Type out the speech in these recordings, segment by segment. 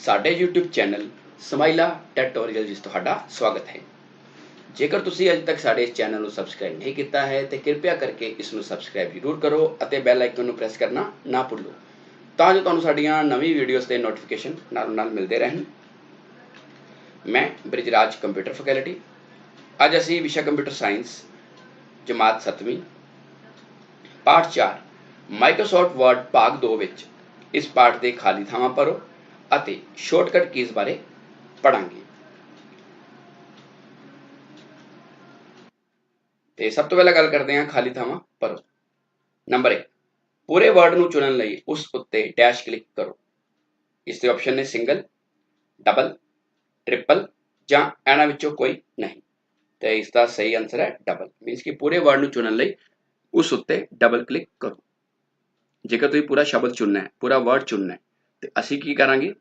ਸਾਡੇ YouTube channel ਸਮਾਈਲਾ ਟੈਟੋਰੀਅਲ ਜਿਸ ਤੁਹਾਡਾ ਸਵਾਗਤ ਹੈ। ਜੇਕਰ ਤੁਸੀਂ ਅਜੇ ਤੱਕ ਸਾਡੇ ਇਸ ਚੈਨਲ ਨੂੰ ਸਬਸਕ੍ਰਾਈਬ ਨਹੀਂ ਕੀਤਾ ਹੈ, ਤੇ ਕਿਰਪਾ ਕਰਕੇ ਇਸ ਨੂੰ ਸਬਸਕ੍ਰਾਈਬ ਜ਼ਰੂਰ ਕਰੋ ਅਤੇ ਬੈਲ ਆਈਕਨ ਨੂੰ ਪ੍ਰੈਸ ਕਰਨਾ ਨਾ ਭੁੱਲੋ। ਤਾਂ ਜੋ ਤੁਹਾਨੂੰ ਸਾਡੀਆਂ ਨਵੀਂ ਵੀਡੀਓਜ਼ ਦੇ ਨੋਟੀਫਿਕੇਸ਼ਨ ਨਾਲ ਨਾਲ ਮਿਲਦੇ ਰਹਿਣ। ਮੈਂ ਬ੍ਰਿਜਰਾਜ ਕੰਪਿਊਟਰ ਫੈਕਲਟੀ ਅੱਜ ਅਸੀਂ ਵਿਸ਼ਾ ਕੰਪਿਊਟਰ ਸਾਇੰਸ ਜਮਾਤ 7ਵੀਂ ਪਾਠ 4 ਮਾਈਕਰੋਸਾਫਟ ਵਰਡ ਭਾਗ 2 ਵਿੱਚ ਇਸ ਪਾਠ ਦੇ ਖਾਲੀ ਥਾਵਾਂ ਭਰੋ ਅਤੇ ਸ਼ਾਰਟਕਟ ਕੀਜ਼ ਬਾਰੇ ਪੜਾਂਗੇ ਤੇ ਸਭ ਤੋਂ ਪਹਿਲਾਂ ਗੱਲ ਕਰਦੇ ਹਾਂ ਖਾਲੀ ਥਾਵਾਂ ਭਰੋ ਨੰਬਰ 1 ਪੂਰੇ ਵਰਡ ਨੂੰ ਚੁਣਨ ਲਈ ਉਸ ਉੱਤੇ ਡੈਸ਼ ਕਲਿੱਕ ਕਰੋ। ਇਸ ਦੇ ਆਪਸ਼ਨ ਨੇ ਸਿੰਗਲ ਡਬਲ ਟ੍ਰਿਪਲ ਜਾਂ ਇਹਨਾਂ ਵਿੱਚੋਂ ਕੋਈ ਨਹੀਂ। ਤੇ ਇਸ ਦਾ ਸਹੀ ਆਨਸਰ ਹੈ ਡਬਲ ਮੀਨਸ ਕਿ ਪੂਰੇ ਵਰਡ ਨੂੰ ਚੁਣਨ ਲਈ ਉਸ ਉੱਤੇ ਡਬਲ ਕਲਿੱਕ ਕਰੋ। ਜੇਕਰ ਤੁਸੀਂ ਪੂਰਾ ਸ਼ਬਦ ਚੁਣਨਾ ਹੈ, ਪੂਰਾ ਵਰਡ ਚੁਣਨਾ ਹੈ ਤੇ ਅਸੀਂ ਕੀ ਕਰਾਂਗੇ?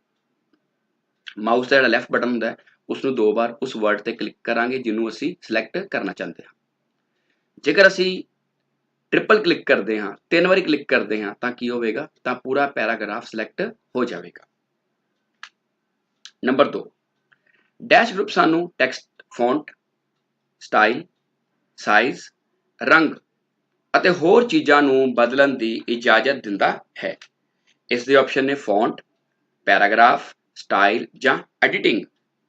ਮਾਊਸ ਦਾ ਜਿਹੜਾ ਲੈਫਟ ਬਟਨ ਹੁੰਦਾ ਹੈ ਉਸ ਨੂੰ ਦੋ ਵਾਰ ਉਸ ਵਰਡ ਤੇ ਕਲਿੱਕ ਕਰਾਂਗੇ, ਜਿਹਨੂੰ ਅਸੀਂ ਸਿਲੈਕਟ ਕਰਨਾ ਚਾਹੁੰਦੇ ਹਾਂ। ਜੇਕਰ ਅਸੀਂ ਟ੍ਰਿਪਲ ਕਲਿੱਕ ਕਰਦੇ ਹਾਂ, ਤਿੰਨ ਵਾਰੀ ਕਲਿੱਕ ਕਰਦੇ ਹਾਂ, ਤਾਂ ਕੀ ਹੋਵੇਗਾ? ਤਾਂ ਪੂਰਾ ਪੈਰਾਗ੍ਰਾਫ ਸਿਲੈਕਟ ਹੋ ਜਾਵੇਗਾ। ਨੰਬਰ 2 ਡੈਸ਼ ਗਰੁੱਪ ਸਾਨੂੰ ਟੈਕਸਟ ਫੌਂਟ ਸਟਾਈਲ ਸਾਈਜ਼ ਰੰਗ ਅਤੇ ਹੋਰ ਚੀਜ਼ਾਂ ਨੂੰ ਬਦਲਣ ਦੀ ਇਜਾਜ਼ਤ ਦਿੰਦਾ ਹੈ। ਇਸ ਦੇ ਆਪਸ਼ਨ ਨੇ ਫੌਂਟ ਪੈਰਾਗ੍ਰਾਫ ਸਟਾਈਲ ਜਾਂ ਐਡੀਟਿੰਗ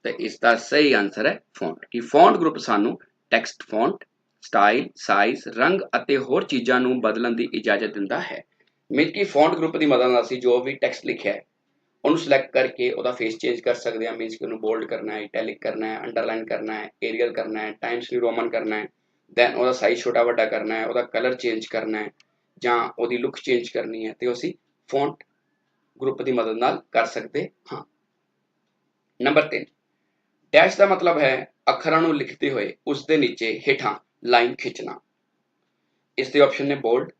ਤੇ ਇਸ ਦਾ ਸਹੀ ਆਨਸਰ ਹੈ ਫੌਂਟ ਕਿ ਫੌਂਟ ਗਰੁੱਪ ਸਾਨੂੰ ਟੈਕਸਟ ਫੌਂਟ ਸਟਾਈਲ ਸਾਈਜ਼ ਰੰਗ ਅਤੇ ਹੋਰ ਚੀਜ਼ਾਂ ਨੂੰ ਬਦਲਣ ਦੀ ਇਜਾਜ਼ਤ ਦਿੰਦਾ ਹੈ। ਮਿਲ ਕਿ ਫੌਂਟ ਗਰੁੱਪ ਦੀ ਮਦਦ ਨਾਲ ਅਸੀਂ ਜੋ ਵੀ ਟੈਕਸਟ ਲਿਖਿਆ ਹੈ, ਉਹਨੂੰ ਸਿਲੈਕਟ ਕਰਕੇ ਉਹਦਾ ਫੇਸ ਚੇਂਜ ਕਰ ਸਕਦੇ ਹਾਂ। ਮੀਨਸ ਕਿ ਉਹਨੂੰ ਬੋਲਡ ਕਰਨਾ ਹੈ ਇਟੈਲਿਕ ਕਰਨਾ ਹੈ ਅੰਡਰਲਾਈਨ ਕਰਨਾ ਹੈ ਏਰੀਅਲ ਕਰਨਾ ਹੈ ਟਾਈਮਸ ਨਿਊ ਰੋਮਨ ਕਰਨਾ ਹੈ। ਦੈਨ ਉਹਦਾ ਸਾਈਜ਼ ਛੋਟਾ ਵੱਡਾ ਕਰਨਾ ਹੈ, ਉਹਦਾ ਕਲਰ ਚੇਂਜ ਕਰਨਾ ਹੈ ਜਾਂ ਉਹਦੀ ਲੁੱਕ ਚੇਂਜ ਕਰਨੀ ਹੈ। ਤੇ ਅਸੀਂ ਫੌਂਟ ਗਰੁੱਪ ਦੀ ਮਦਦ ਨਾਲ ਕਰ ਸਕਦੇ ਹਾਂ। ਨੰਬਰ 3 ਡੈਸ਼ ਦਾ ਮਤਲਬ ਹੈ ਅੱਖਰਾਂ ਨੂੰ ਲਿਖਦੇ ਹੋਏ ਉਸ ਦੇ ਨੀਚੇ ਹੇਠਾਂ ਲਾਈਨ ਖਿੱਚਣਾ। ਇਸ ਦੇ ਆਪਸ਼ਨ ਨੇ ਬੋਲਡ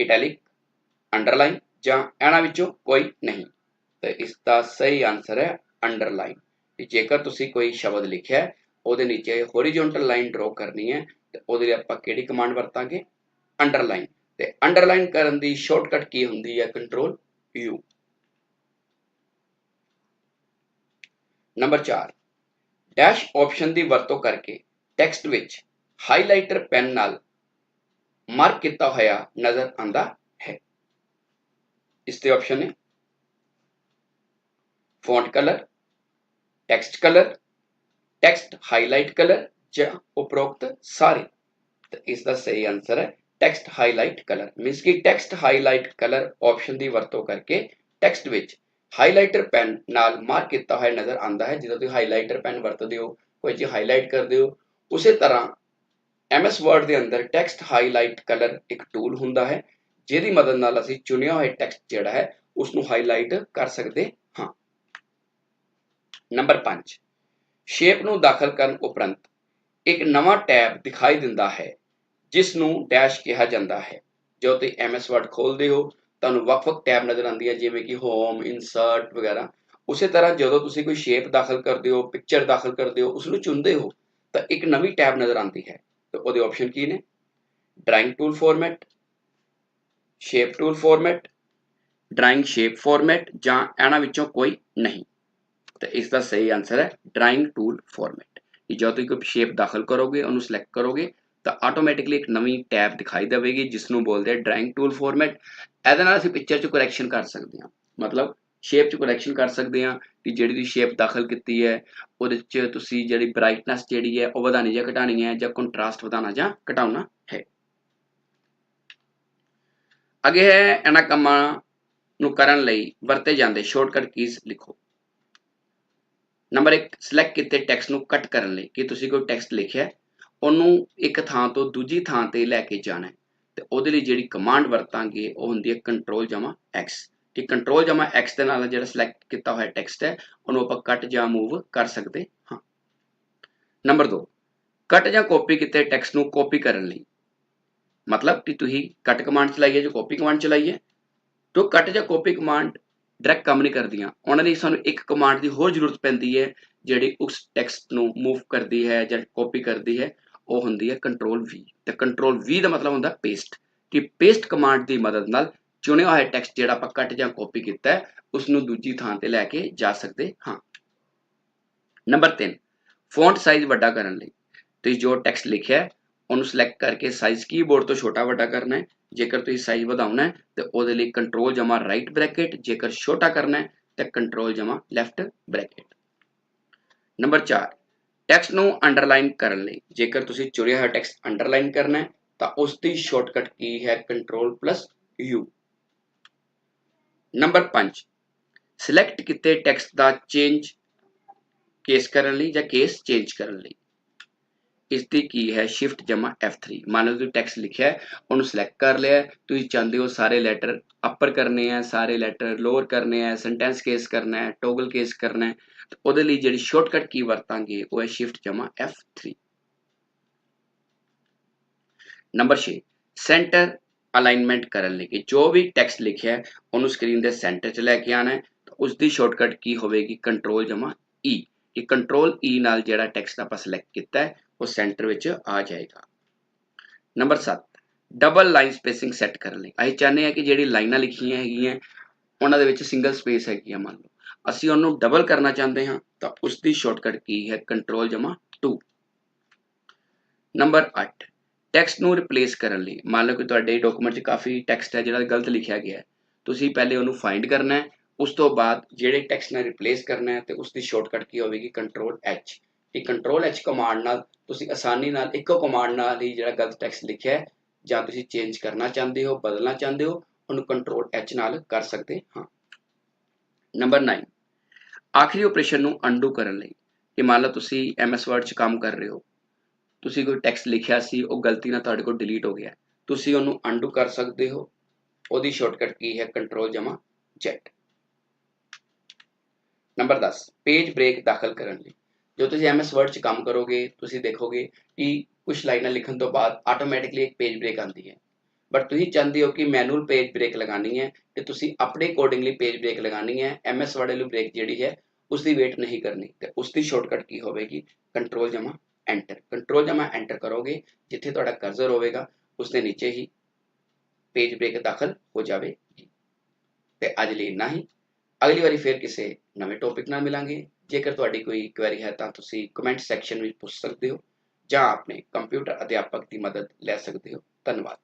ਇਟੈਲਿਕ ਅੰਡਰਲਾਈਨ ਜਾਂ ਇਹਨਾਂ ਵਿੱਚੋਂ ਕੋਈ ਨਹੀਂ। ਤੇ ਇਸ ਦਾ ਸਹੀ ਆਨਸਰ ਹੈ ਅੰਡਰਲਾਈਨ ਜੇਕਰ ਤੁਸੀਂ ਕੋਈ ਸ਼ਬਦ ਲਿਖਿਆ ਉਹਦੇ ਨੀਚੇ ਹੌਰੀਜ਼ੌਂਟਲ ਲਾਈਨ ਡਰਾ ਕਰਨੀ ਹੈ, ਤੇ ਉਹਦੇ ਲਈ ਆਪਾਂ ਕਿਹੜੀ ਕਮਾਂਡ ਵਰਤਾਂਗੇ? ਅੰਡਰਲਾਈਨ ਤੇ ਅੰਡਰਲਾਈਨ ਕਰਨ ਦੀ ਸ਼ਾਰਟਕਟ ਕੀ ਹੁੰਦੀ ਹੈ? Control U number 4 dash option ਦੀ ਵਰਤੋਂ ਕਰਕੇ ਟੈਕਸਟ ਵਿੱਚ ਹਾਈਲਾਈਟਰ ਪੈਨ ਨਾਲ ਮਾਰਕ ਕੀਤਾ ਹੋਇਆ ਨਜ਼ਰ ਆਂਦਾ ਹੈ। ਇਸ ਦੇ ਆਪਸ਼ਨ ਨੇ font colour text colour text highlight colour ਜਾਂ ਉਪਰੋਕਤ ਸਾਰੇ। ਤਾਂ ਇਸ ਦਾ ਸਹੀ ਆਨਸਰ ਹੈ ਟੈਕਸਟ ਹਾਈਲਾਈਟ ਕਲਰ ਮੀਨਸ ਕਿ ਟੈਕਸਟ ਹਾਈਲਾਈਟ ਕਲਰ ਆਪਸ਼ਨ ਦੀ ਵਰਤੋਂ ਕਰਕੇ ਟੈਕਸਟ ਵਿੱਚ ਹਾਈਲਾਈਟਰ ਪੈਨ ਨਾਲ ਮਾਰਕ ਕੀਤਾ ਹੋਇਆ ਨਜ਼ਰ ਆਉਂਦਾ ਹੈ। ਜਦੋਂ ਤੁਸੀਂ ਹਾਈਲਾਈਟਰ ਪੈਨ ਵਰਤਦੇ ਹੋ, ਕੋਈ ਚੀਜ਼ ਹਾਈਲਾਈਟ ਕਰਦੇ ਹੋ, ਉਸੇ ਤਰ੍ਹਾਂ MS Word ਦੇ ਅੰਦਰ ਟੈਕਸਟ ਹਾਈਲਾਈਟ ਕਲਰ ਇੱਕ ਟੂਲ ਹੁੰਦਾ ਹੈ, ਜਿਹਦੀ ਮਦਦ ਨਾਲ ਅਸੀਂ ਚੁਣਿਆ ਹੋਇਆ ਟੈਕਸਟ ਜਿਹੜਾ ਹੈ ਉਸ ਨੂੰ ਹਾਈਲਾਈਟ ਕਰ ਸਕਦੇ ਹਾਂ। ਨੰਬਰ 5 ਸ਼ੇਪ ਨੂੰ ਦਾਖਲ ਕਰਨ ਉਪਰੰਤ ਇੱਕ ਨਵਾਂ ਟੈਬ ਦਿਖਾਈ ਦਿੰਦਾ ਹੈ ਜਿਸ ਨੂੰ ਡੈਸ਼ ਕਿਹਾ ਜਾਂਦਾ ਹੈ। ਜਦੋਂ ਤੁਸੀਂ MS Word ਖੋਲਦੇ ਹੋ ਤੁਹਾਨੂੰ ਵੱਖ-ਵੱਖ ਟੈਬ ਨਜ਼ਰ ਆਉਂਦੀ ਹੈ, ਜਿਵੇਂ ਕਿ ਹੋਮ ਇਨਸਰਟ ਵਗੈਰਾ। ਉਸੇ ਤਰ੍ਹਾਂ ਜਦੋਂ ਤੁਸੀਂ ਕੋਈ ਸ਼ੇਪ ਦਾਖਲ ਕਰਦੇ ਹੋ ਪਿਕਚਰ ਦਾਖਲ ਕਰਦੇ ਹੋ ਉਸ ਨੂੰ ਚੁਣਦੇ ਹੋ, ਤਾਂ ਇੱਕ ਨਵੀਂ ਟੈਬ ਨਜ਼ਰ ਆਉਂਦੀ ਹੈ। ਤੇ ਉਹਦੇ ਆਪਸ਼ਨ ਕੀ ਨੇ? Drawing tool format shape tool format drawing shape format ਜਾਂ ਇਹਨਾਂ ਵਿੱਚੋਂ ਕੋਈ ਨਹੀਂ। ਤਾਂ ਇਸ ਦਾ ਸਹੀ ਆਨਸਰ ਹੈ ਡਰਾਇੰਗ ਟੂਲ ਫਾਰਮੈਟ ਜਦੋਂ ਤੁਸੀਂ ਕੋਈ ਸ਼ੇਪ ਦਾਖਲ ਕਰੋਗੇ, ਉਹਨੂੰ ਸਿਲੈਕਟ ਕਰੋਗੇ ਤਾਂ ਆਟੋਮੈਟਿਕਲੀ ਇੱਕ ਨਵੀਂ ਟੈਬ ਦਿਖਾਈ ਦੇਵੇਗੀ ਜਿਸ ਨੂੰ ਬੋਲਦੇ ਆ ਡਰਾਇੰਗ ਟੂਲ ਫਾਰਮੈਟ ਇਹਦੇ ਨਾਲ ਅਸੀਂ ਪਿਕਚਰ 'ਚ ਕਰੈਕਸ਼ਨ ਕਰ ਸਕਦੇ ਹਾਂ। ਮਤਲਬ ਸ਼ੇਪ 'ਚ ਕਰੈਕਸ਼ਨ ਕਰ ਸਕਦੇ ਹਾਂ ਕਿ ਜਿਹੜੀ ਤੁਸੀਂ ਸ਼ੇਪ ਦਾਖਲ ਕੀਤੀ ਹੈ, ਉਹਦੇ 'ਚ ਤੁਸੀਂ ਜਿਹੜੀ ਬ੍ਰਾਈਟਨੈਸ ਜਿਹੜੀ ਹੈ, ਉਹ ਵਧਾਣੀ ਜਾਂ ਘਟਾਣੀ ਹੈ ਜਾਂ ਕੰਟਰਾਸਟ ਵਧਾਉਣਾ ਜਾਂ ਘਟਾਉਣਾ ਹੈ। ਅੱਗੇ ਹੈ ਇਹਨਾਂ ਕੰਮਾਂ ਨੂੰ ਕਰਨ ਲਈ ਵਰਤੇ ਜਾਂਦੇ ਸ਼ਾਰਟਕਟ ਕੀਜ਼ ਲਿਖੋ। ਨੰਬਰ 1 ਸਿਲੈਕਟ ਕੀਤੇ ਟੈਕਸਟ ਨੂੰ ਕੱਟ ਕਰਨ ਲਈ। ਕਿ ਤੁਸੀਂ ਕੋਈ ਟੈਕਸਟ ਲਿਖਿਆ? ਉਹਨੂੰ ਇੱਕ ਥਾਂ ਤੋਂ ਦੂਜੀ ਥਾਂ ਤੇ ਲੈ ਕੇ ਜਾਣਾ ਹੈ। ਤੇ ਉਹਦੇ ਲਈ ਜਿਹੜੀ ਕਮਾਂਡ ਵਰਤਾਂਗੇ, ਉਹ ਹੁੰਦੀ ਹੈ ਕੰਟਰੋਲ ਜਮਾ x ਕਿ ਕੰਟਰੋਲ ਜਮਾ x ਦੇ ਨਾਲ ਜਿਹੜਾ ਸਿਲੈਕਟ ਕੀਤਾ ਹੋਇਆ ਟੈਕਸਟ ਹੈ, ਉਹਨੂੰ ਆਪਾਂ ਕੱਟ ਜਾਂ ਮੂਵ ਕਰ ਸਕਦੇ ਹਾਂ। ਨੰਬਰ 2 ਕੱਟ ਜਾਂ ਕਾਪੀ ਕੀਤੇ ਟੈਕਸਟ ਨੂੰ ਕਾਪੀ ਕਰਨ ਲਈ। ਮਤਲਬ ਕਿ ਤੁਸੀਂ ਕੱਟ ਕਮਾਂਡ ਚਲਾਈਏ ਜਾਂ ਕਾਪੀ ਕਮਾਂਡ ਚਲਾਈਏ ਤੋਂ ਕੱਟ ਜਾਂ ਕਾਪੀ ਕਮਾਂਡ ਡਾਇਰੈਕਟ ਕੰਮ ਨਹੀਂ ਕਰਦੀਆਂ। ਉਹਨਾਂ ਲਈ ਸਾਨੂੰ ਇੱਕ ਕਮਾਂਡ ਦੀ ਹੋਰ ਜ਼ਰੂਰਤ ਪੈਂਦੀ ਹੈ, ਜਿਹੜੀ ਉਸ ਟੈਕਸਟ ਨੂੰ ਮੂਵ ਕਰਦੀ ਹੈ ਜਾਂ ਕਾਪੀ ਕਰਦੀ ਹੈ। ਉਹ ਹੁੰਦੀ ਹੈ ਕੰਟਰੋਲ V ਤੇ ਕੰਟਰੋਲ V ਦਾ ਮਤਲਬ ਹੁੰਦਾ ਪੇਸਟ ਕਿ ਪੇਸਟ ਕਮਾਂਡ ਦੀ ਮਦਦ ਨਾਲ ਚੁਣਿਆ ਹੋਇਆ ਟੈਕਸਟ ਜਿਹੜਾ ਆਪਾਂ ਕੱਟ ਜਾਂ ਕਾਪੀ ਕੀਤਾ ਹੈ ਉਸ ਨੂੰ ਦੂਜੀ ਥਾਂ ਤੇ ਲੈ ਕੇ ਜਾ ਸਕਦੇ ਹਾਂ। ਨੰਬਰ 3 ਫੌਂਟ ਸਾਈਜ਼ ਵੱਡਾ ਕਰਨ ਲਈ। ਤੁਸੀਂ ਜੋ ਟੈਕਸਟ ਲਿਖਿਆ ਹੈ, ਉਹਨੂੰ ਸਿਲੈਕਟ ਕਰਕੇ ਸਾਈਜ਼ ਕੀਬੋਰਡ ਤੋਂ ਛੋਟਾ ਵੱਡਾ ਕਰਨਾ ਹੈ। ਜੇਕਰ ਤੁਸੀਂ ਸਾਈਜ਼ ਵਧਾਉਣਾ ਹੈ, ਤੇ ਉਹਦੇ ਲਈ ਕੰਟਰੋਲ ਜਮਾ ਰਾਈਟ ਬ੍ਰੈਕਟ ਜੇਕਰ ਛੋਟਾ ਕਰਨਾ ਹੈ, ਤੇ ਕੰਟਰੋਲ ਜਮਾ ਲੈਫਟ ਬ੍ਰੈਕਟ ਨੰਬਰ 4 ਟੈਕਸਟ ਨੂੰ ਅੰਡਰਲਾਈਨ ਕਰਨ ਲਈ। ਜੇਕਰ ਤੁਸੀਂ ਚੁਣਿਆ ਹੋਇਆ ਟੈਕਸਟ ਅੰਡਰਲਾਈਨ ਕਰਨਾ ਹੈ, ਤਾਂ ਉਸ ਦੀ ਸ਼ਾਰਟਕਟ ਕੀ ਹੈ? Control plus U number 5 select ਕੀਤੇ ਟੈਕਸਟ ਦਾ ਚੇਂਜ ਕੇਸ ਕਰਨ ਲਈ ਜਾਂ ਕੇਸ ਚੇਂਜ ਕਰਨ ਲਈ। ਇਸ ਦੀ ਕੀ ਹੈ? ਸ਼ਿਫਟ ਜਮਾ F3 ਮੰਨ ਲਓ ਤੁਸੀਂ ਟੈਕਸਟ ਲਿਖਿਆ ਹੈ, ਉਹਨੂੰ ਸਿਲੈਕਟ ਕਰ ਲਿਆ ਤੁਸੀਂ ਚਾਹੁੰਦੇ ਹੋ ਸਾਰੇ ਲੈਟਰ ਅਪਰ ਕਰਨੇ ਆ ਸਾਰੇ ਲੈਟਰ ਲੋਅਰ ਕਰਨੇ ਆ ਸੈਂਟੈਂਸ ਕੇਸ ਕਰਨਾ ਹੈ ਟੋਗਲ ਕੇਸ ਕਰਨਾ ਹੈ। ਉਹਦੇ ਲਈ ਜਿਹੜੀ ਸ਼ਾਰਟਕਟ ਕੀ ਵਰਤਾਂਗੇ, ਉਹ ਹੈ ਸ਼ਿਫਟ ਜਮਾ F3 ਨੰਬਰ 6 ਸੈਂਟਰ ਅਲਾਈਨਮੈਂਟ ਕਰਨ ਲਈ ਕਿ ਜੋ ਵੀ ਟੈਕਸਟ ਲਿਖਿਆ ਉਹਨੂੰ ਸਕਰੀਨ ਦੇ ਸੈਂਟਰ 'ਚ ਲੈ ਕੇ ਆਣਾ ਹੈ। ਤਾਂ ਉਸ ਦੀ ਸ਼ਾਰਟਕਟ ਕੀ ਹੋਵੇਗੀ? ਕੰਟਰੋਲ ਜਮਾ E ਕਿ ਕੰਟਰੋਲ E ਨਾਲ ਜਿਹੜਾ ਟੈਕਸਟ ਆਪਾਂ ਸਿਲੈਕਟ ਕੀਤਾ ਹੈ ਉਹ ਸੈਂਟਰ ਵਿੱਚ ਆ ਜਾਏਗਾ। Number 7 double line spacing set ਕਰਨ ਲਈ। ਅਸੀਂ ਚਾਹੁੰਦੇ ਹਾਂ ਕਿ ਜਿਹੜੀ ਲਾਈਨਾਂ ਲਿਖੀਆਂ ਹੈਗੀਆਂ, ਉਹਨਾਂ ਦੇ ਵਿੱਚ ਸਿੰਗਲ ਸਪੇਸ ਹੈਗੀ ਆ, ਮੰਨ ਲਓ। ਅਸੀਂ ਉਹਨੂੰ ਡਬਲ ਕਰਨਾ ਚਾਹੁੰਦੇ ਹਾਂ, ਤਾਂ ਉਸ ਦੀ ਸ਼ਾਰਟਕਟ ਕੀ ਹੈ? ਕੰਟਰੋਲ ਜਮਾ 2 ਨੰਬਰ 8 ਟੈਕਸਟ ਨੂੰ ਰਿਪਲੇਸ ਕਰਨ ਲਈ। ਮੰਨ ਲਓ ਕਿ ਤੁਹਾਡੇ ਡਾਕੂਮੈਂਟ 'ਚ ਕਾਫੀ ਟੈਕਸਟ ਹੈ, ਜਿਹੜਾ ਗਲਤ ਲਿਖਿਆ ਗਿਆ ਹੈ। ਤੁਸੀਂ ਪਹਿਲੇ ਉਹਨੂੰ ਫਾਈਂਡ ਕਰਨਾ ਹੈ, ਉਸ ਤੋਂ ਬਾਅਦ ਜਿਹੜੇ ਟੈਕਸਟ ਨਾਲ ਰਿਪਲੇਸ ਕਰਨਾ ਹੈ, ਤੇ ਉਸ ਦੀ ਸ਼ਾਰਟਕਟ ਕੀ ਹੋਵੇਗੀ? ਕੰਟਰੋਲ ਐਚ ਇਹ ਕੰਟਰੋਲ ਐਚ ਕਮਾਂਡ ਨਾਲ ਤੁਸੀਂ ਆਸਾਨੀ ਨਾਲ ਇੱਕੋ ਕਮਾਂਡ ਨਾਲ ਹੀ ਜਿਹੜਾ ਗਲਤ ਟੈਕਸਟ ਲਿਖਿਆ ਹੈ, ਜਾਂ ਤੁਸੀਂ ਚੇਂਜ ਕਰਨਾ ਚਾਹੁੰਦੇ ਹੋ, ਬਦਲਣਾ ਚਾਹੁੰਦੇ ਹੋ, ਉਹਨੂੰ ਕੰਟਰੋਲ ਐਚ ਨਾਲ ਕਰ ਸਕਦੇ ਹਾਂ। ਨੰਬਰ 9 ਆਖਰੀ ਆਪਰੇਸ਼ਨ ਨੂੰ ਅਨਡੂ ਕਰਨ ਲਈ, ਕਿ ਮੰਨ ਲਓ ਤੁਸੀਂ MS ਵਰਡ 'ਚ ਕੰਮ ਕਰ ਰਹੇ ਹੋ, ਤੁਸੀਂ ਕੋਈ ਟੈਕਸਟ ਲਿਖਿਆ ਸੀ, ਉਹ ਗਲਤੀ ਨਾਲ ਤੁਹਾਡੇ ਕੋਲ ਡਿਲੀਟ ਹੋ ਗਿਆ, ਤੁਸੀਂ ਉਹਨੂੰ ਅਨਡੂ ਕਰ ਸਕਦੇ ਹੋ, ਉਹਦੀ ਸ਼ਾਰਟਕਟ ਕੀ ਹੈ? ਕੰਟਰੋਲ ਜਮਾ Z ਨੰਬਰ 10 ਪੇਜ ਬ੍ਰੇਕ ਦਾਖਲ ਕਰਨ ਲਈ। ਜੋ ਤੁਸੀਂ MS ਵਰਡ 'ਚ ਕੰਮ ਕਰੋਗੇ, ਤੁਸੀਂ ਦੇਖੋਗੇ ਕਿ ਕੁਝ ਲਾਈਨਾਂ ਲਿਖਣ ਤੋਂ ਬਾਅਦ ਆਟੋਮੈਟਿਕਲੀ ਇੱਕ ਪੇਜ ਬ੍ਰੇਕ ਆਉਂਦੀ ਹੈ। ਬਟ ਤੁਸੀਂ ਚਾਹੁੰਦੇ ਹੋ ਕਿ ਮੈਨੂਅਲ ਪੇਜ ਬ੍ਰੇਕ ਲਗਾਣੀ ਹੈ ਤੇ ਤੁਸੀਂ ਆਪਣੇ ਅਕੋਰਡਿੰਗਲੀ ਪੇਜ ਬ੍ਰੇਕ ਲਗਾਣੀ ਹੈ MS Word ਵਾਲੀ ਬ੍ਰੇਕ ਜਿਹੜੀ ਹੈ ਉਸ ਦੀ ਵੇਟ ਨਹੀਂ ਕਰਨੀ। ਤੇ ਉਸ ਦੀ ਸ਼ਾਰਟਕਟ ਕੀ ਹੋਵੇਗੀ? ਕੰਟਰੋਲ ਜਮਾ ਐਂਟਰ ਕੰਟਰੋਲ ਜਮਾ ਐਂਟਰ ਕਰੋਗੇ, ਜਿੱਥੇ ਤੁਹਾਡਾ ਕਰਜ਼ਰ ਹੋਵੇਗਾ ਉਸ ਦੇ ਨੀਚੇ ਹੀ ਪੇਜ ਬ੍ਰੇਕ ਦਾਖਲ ਹੋ ਜਾਵੇਗੀ। ਤੇ ਅੱਜ ਲਈ ਇੰਨਾ ਹੀ। ਅਗਲੀ ਵਾਰੀ ਫੇਰ ਕਿਸੇ ਨਵੇਂ ਟੌਪਿਕ ਨਾਲ ਮਿਲਾਂਗੇ। ਜੇਕਰ ਤੁਹਾਡੀ ਕੋਈ ਕੁਐਰੀ ਹੈ ਤਾਂ ਤੁਸੀਂ ਕਮੈਂਟ ਸੈਕਸ਼ਨ ਵਿੱਚ ਪੁੱਛ ਸਕਦੇ ਹੋ ਜਾਂ ਆਪਣੇ ਕੰਪਿਊਟਰ ਅਧਿਆਪਕ ਦੀ ਮਦਦ ਲੈ ਸਕਦੇ ਹੋ। ਧੰਨਵਾਦ।